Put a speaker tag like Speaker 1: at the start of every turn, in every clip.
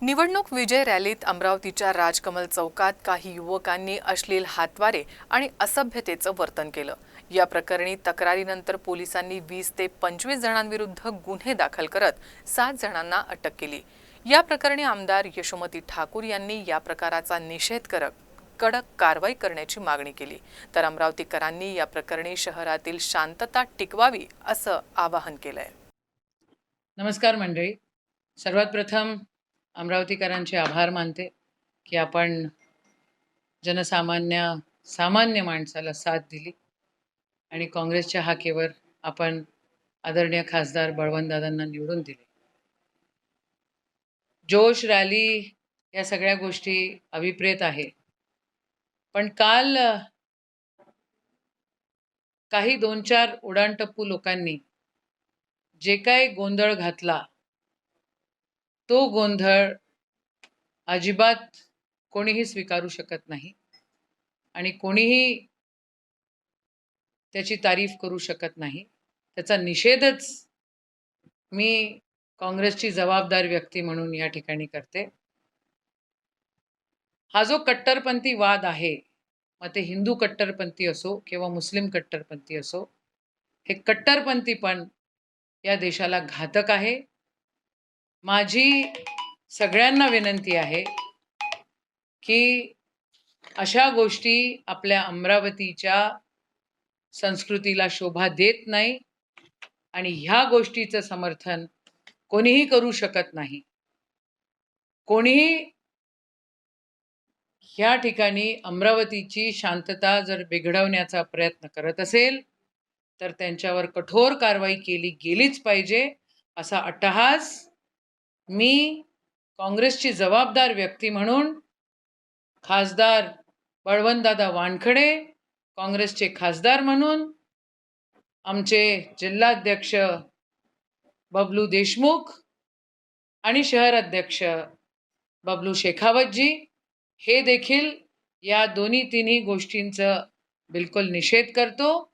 Speaker 1: निवडणूक विजय रॅलीत अमरावतीच्या राजकमल चौकात काही युवकांनी अश्लील हातवारे आणि असभ्यतेचं वर्तन केलं. या प्रकरणी तक्रारीनंतर पोलिसांनी वीस ते पंचवीस जणांविरुद्ध गुन्हे दाखल करत सात जणांना अटक केली. या प्रकरणी आमदार यशोमती ठाकूर यांनी या प्रकाराचा निषेध करत कडक कारवाई करण्याची मागणी केली. तर अमरावतीकरांनी या प्रकरणी शहरातील शांतता टिकवावी असं आवाहन केलंय.
Speaker 2: नमस्कार मंडळी. सर्वात प्रथम अमरावतीकरांचे आभार मानते की आपण जनसामान्य सामान्य माणसाला साथ दिली आणि काँग्रेसच्या हाकेवर आपण आदरणीय खासदार बळवंतदादांना निवडून दिले. जोश रॅली या सगळ्या गोष्टी अभिप्रेत आहे. पण काल काही दोन चार उडाणटप्पू लोकांनी जे काय गोंधळ घातला तो गोंधळ अजिबात कोणीही स्वीकारू शकत नाही आणि कोणीही त्याची तारीफ करू शकत नाही. त्याचा निषेधच मी काँग्रेसची जबाबदार व्यक्ती म्हणून या ठिकाणी करते. हा जो कट्टरपंथी वाद आहे मग ते हिंदू कट्टरपंथी असो किंवा मुस्लिम कट्टरपंथी असो हे कट्टरपंथी पण या देशाला घातक आहे. माझी सगळ्यांना विनंती आहे की अशा गोष्टी आपल्या अमरावतीच्या संस्कृतीला शोभा देत नाही आणि ह्या गोष्टीचं समर्थन कोणीही करू शकत नाही. कोणीही ह्या ठिकाणी अमरावतीची शांतता जर बिघडवण्याचा प्रयत्न करत असेल तर त्यांच्यावर कठोर कारवाई केली गेलीच पाहिजे असा अट्टहास मी काँग्रेसची जबाबदार व्यक्ती म्हणून खासदार बळवंतदादा वानखडे काँग्रेसचे खासदार म्हणून आमचे जिल्हाध्यक्ष बबलू देशमुख आणि शहर अध्यक्ष बबलू शेखावतजी हे देखील या दोन्ही तिन्ही गोष्टींचं बिलकुल निषेध करतो.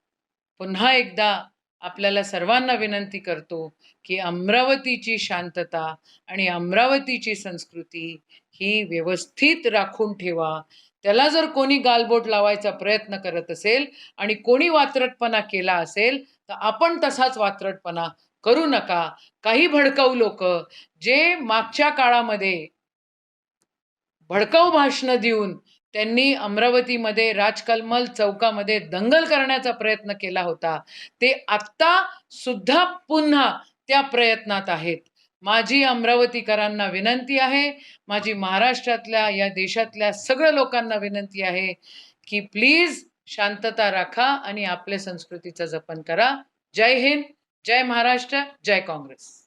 Speaker 2: पुन्हा एकदा आपल्याला सर्वांना विनंती करतो की अमरावतीची शांतता आणि अमरावतीची संस्कृती ही व्यवस्थित राखून ठेवा. त्याला जर कोणी गालबोट लावायचा प्रयत्न करत असेल आणि कोणी वात्रटपणा केला असेल तर आपण तसाच वात्रटपणा करू नका. काही भडकाऊ लोक जे मागच्या काळामध्ये भडकाऊ भाषणं देऊन त्यांनी अमरावतीमध्ये राजकलमल चौकामध्ये दंगल करण्याचा प्रयत्न केला होता. ते आत्ता सुद्धा पुन्हा त्या प्रयत्नात आहेत. माझी अमरावतीकरांना विनंती आहे माझी महाराष्ट्रातल्या या देशातल्या सगळ्या लोकांना विनंती आहे की प्लीज शांतता राखा आणि आपल्या संस्कृतीचं जपन करा. जय हिंद जय महाराष्ट्र जय काँग्रेस.